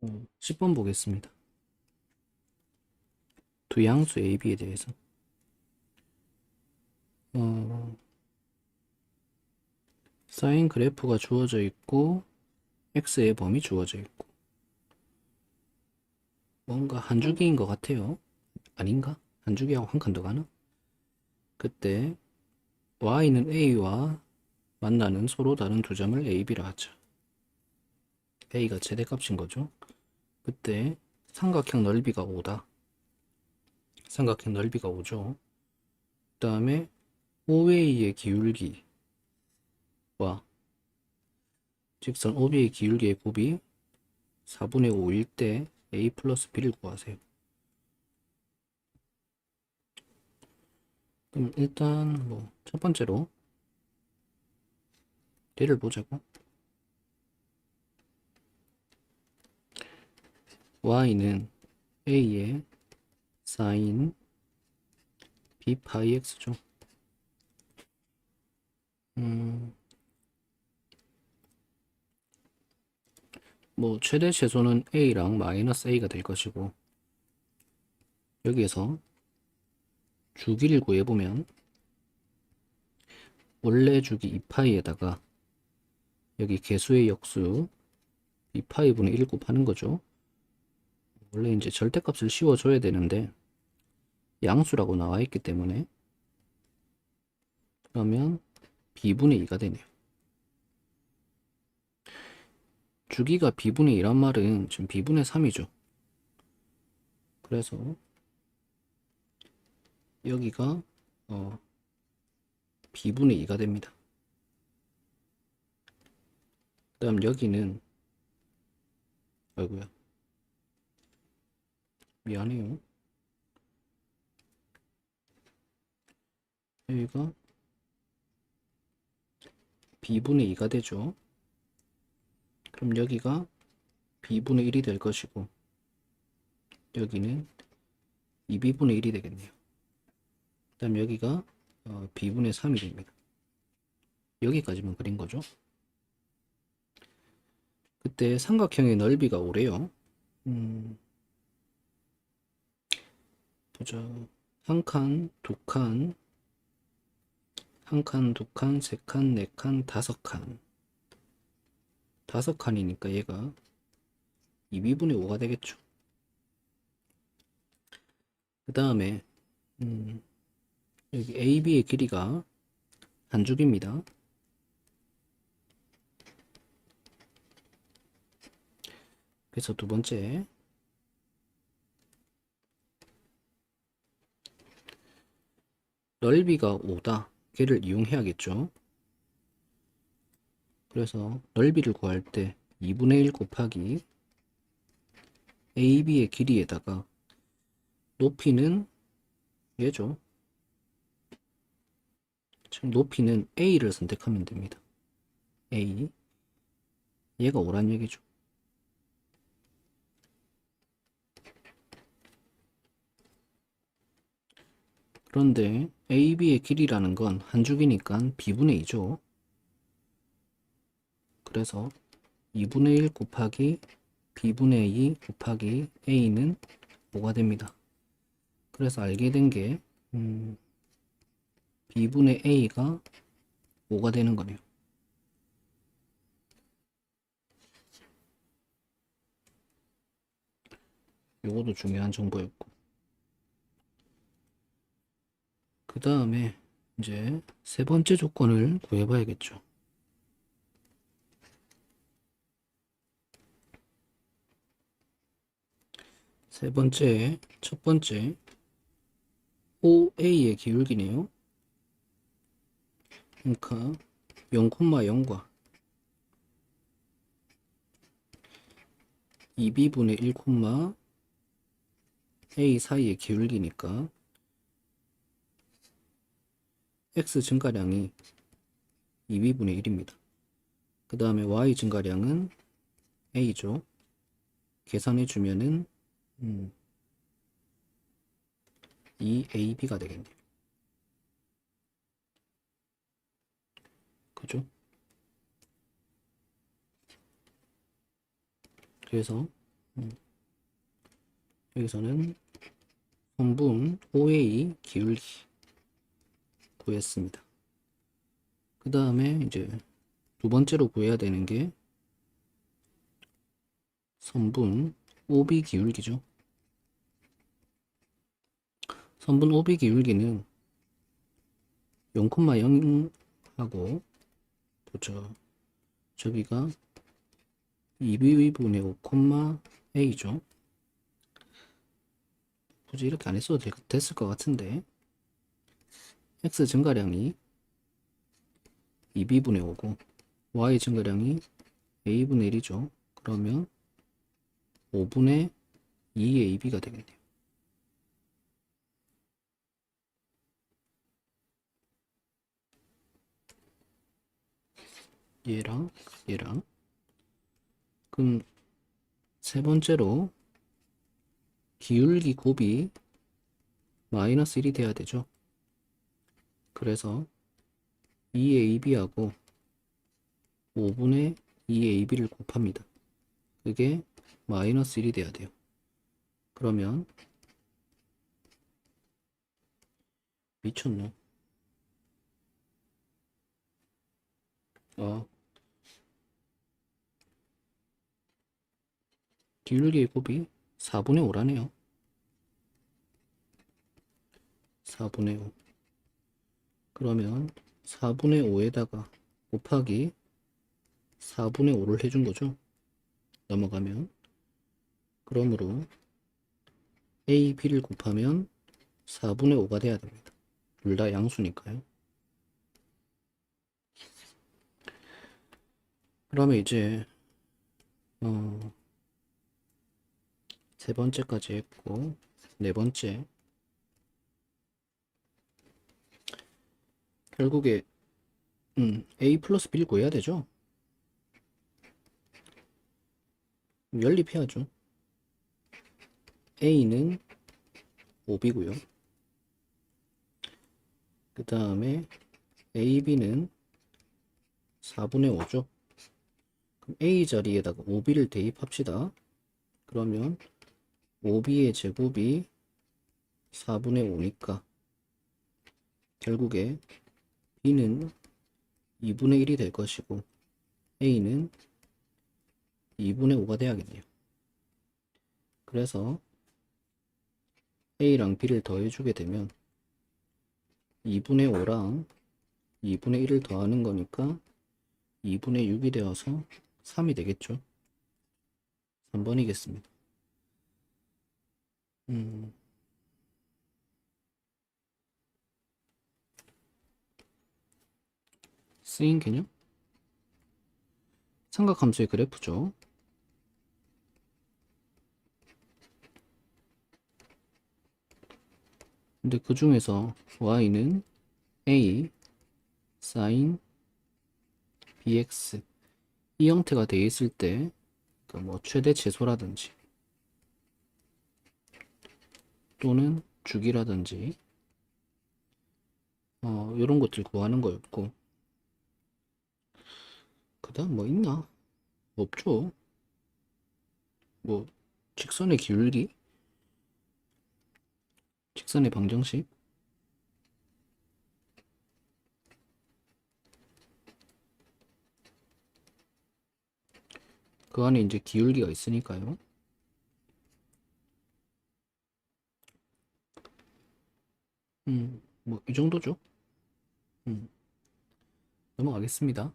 어, 10번 보겠습니다. 두 양수 A, B에 대해서. 어, 사인 그래프가 주어져 있고, X의 범위 주어져 있고. 뭔가 한 주기인 것 같아요. 아닌가? 한 주기하고 한 칸 더 가나? 그때 Y는 A와 만나는 서로 다른 두 점을 A, B라 하자. A가 최대값인 거죠. 그때 삼각형 넓이가 5다. 삼각형 넓이가 5죠. 그 다음에 OA의 기울기와 직선 OB의 기울기의 곱이 4분의 5일 때 A 플러스 B를 구하세요. 그럼 일단 뭐 첫 번째로 얘를 보자고. Y는 a의 sin b 파이 x죠. 음, 뭐 최대 최소는 a랑 마이너스 a가 될 것이고 여기에서 주기를 구해보면 원래 주기 2파이에다가 여기 개수의 역수 2파이분의 1 곱하는 거죠. 원래 이제 절대값을 씌워줘야 되는데 양수라고 나와 있기 때문에 그러면 b분의 2가 되네요. 주기가 b분의 2란 말은 지금 b분의 3이죠. 그래서 여기가 어 b분의 2가 됩니다. 그 다음 여기는 아이고야 미안해요. 여기가 b분의 2가 되죠. 그럼 여기가 b분의 1이 될 것이고 여기는 2b분의 1이 되겠네요. 그 다음 여기가 어, b분의 3이 됩니다. 여기까지만 그린 거죠. 그때 삼각형의 넓이가 오래요. 음, 보자. 한 칸, 두 칸, 한 칸, 두 칸, 세 칸, 네 칸, 다섯 칸. 다섯 칸이니까 얘가 2b분의 5가 되겠죠. 그 다음에, 음, 여기 AB의 길이가 한 줄입니다. 그래서 두 번째, 넓이가 5다. 걔를 이용해야겠죠. 그래서 넓이를 구할 때 2분의 1 곱하기 AB의 길이에다가 높이는 얘죠. 지금 높이는 A를 선택하면 됩니다. A. 얘가 5란 얘기죠. 그런데 AB의 길이라는 건 한 줄기니까 B분의 2죠. 그래서 2분의 1 곱하기 B분의 2 곱하기 A는 5가 됩니다. 그래서 알게 된 게, 음, B분의 A가 5가 되는 거네요. 요것도 중요한 정보였고. 그 다음에 이제 세 번째 조건을 구해봐야겠죠. 세 번째, 첫 번째, OA의 기울기네요. 그러니까 0,0과 2b분의 1, a 사이의 기울기니까 x 증가량이 2b분의 1입니다. 그 다음에 y 증가량은 a죠. 계산해 주면은 음, 2ab가 되겠네요. 그죠? 그래서 음. 여기서는 선분 OA 기울기 구했습니다. 그 다음에 이제 두 번째로 구해야 되는 게 선분 OB 기울기죠. 선분 OB 기울기는 0,0하고 보죠. 저기가 2b분의 5,a죠. 굳이 이렇게 안 했어도 되- 됐을 것 같은데 x 증가량이 2b분의 5고 y 증가량이 a분의 1이죠. 그러면 5분의 2의 ab가 되겠네요. 얘랑 얘랑 그럼 세 번째로 기울기 곱이 마이너스 1이 돼야 되죠. 그래서 2ab하고 5분의 2ab를 곱합니다. 그게 마이너스 1이 돼야 돼요. 그러면 미쳤노. 어. 기울기의 곱이 4분의 5라네요. 4분의 5. 그러면 4분의 5에다가 곱하기 4분의 5를 해준 거죠. 넘어가면. 그러므로 A, B를 곱하면 4분의 5가 돼야 됩니다. 둘 다 양수니까요. 그러면 이제 어, 세 번째까지 했고 네 번째 결국에 음, A 플러스 B를 구해야 되죠. 연립해야죠. A는 5B고요. 그 다음에 AB는 4분의 5죠. 그럼 A 자리에다가 5B를 대입합시다. 그러면 5B의 제곱이 4분의 5니까 결국에 B는 2분의 1이 될 것이고 A는 2분의 5가 돼야겠네요. 그래서 A랑 B를 더해주게 되면 2분의 5랑 2분의 1을 더하는 거니까 2분의 6이 되어서 3이 되겠죠. 3번이겠습니다. 음. 쓰인 개념? 삼각함수의 그래프죠. 근데 그 중에서 y는 a sin bx 이 형태가 되어 있을 때, 그뭐 최대 최소라든지 또는 주기라든지 어, 이런 것들 구하는 거였고 그 다음 뭐 있나? 없죠. 뭐 직선의 기울기, 직선의 방정식, 그 안에 이제 기울기가 있으니까요. 음, 뭐 이 정도죠. 음, 넘어가겠습니다.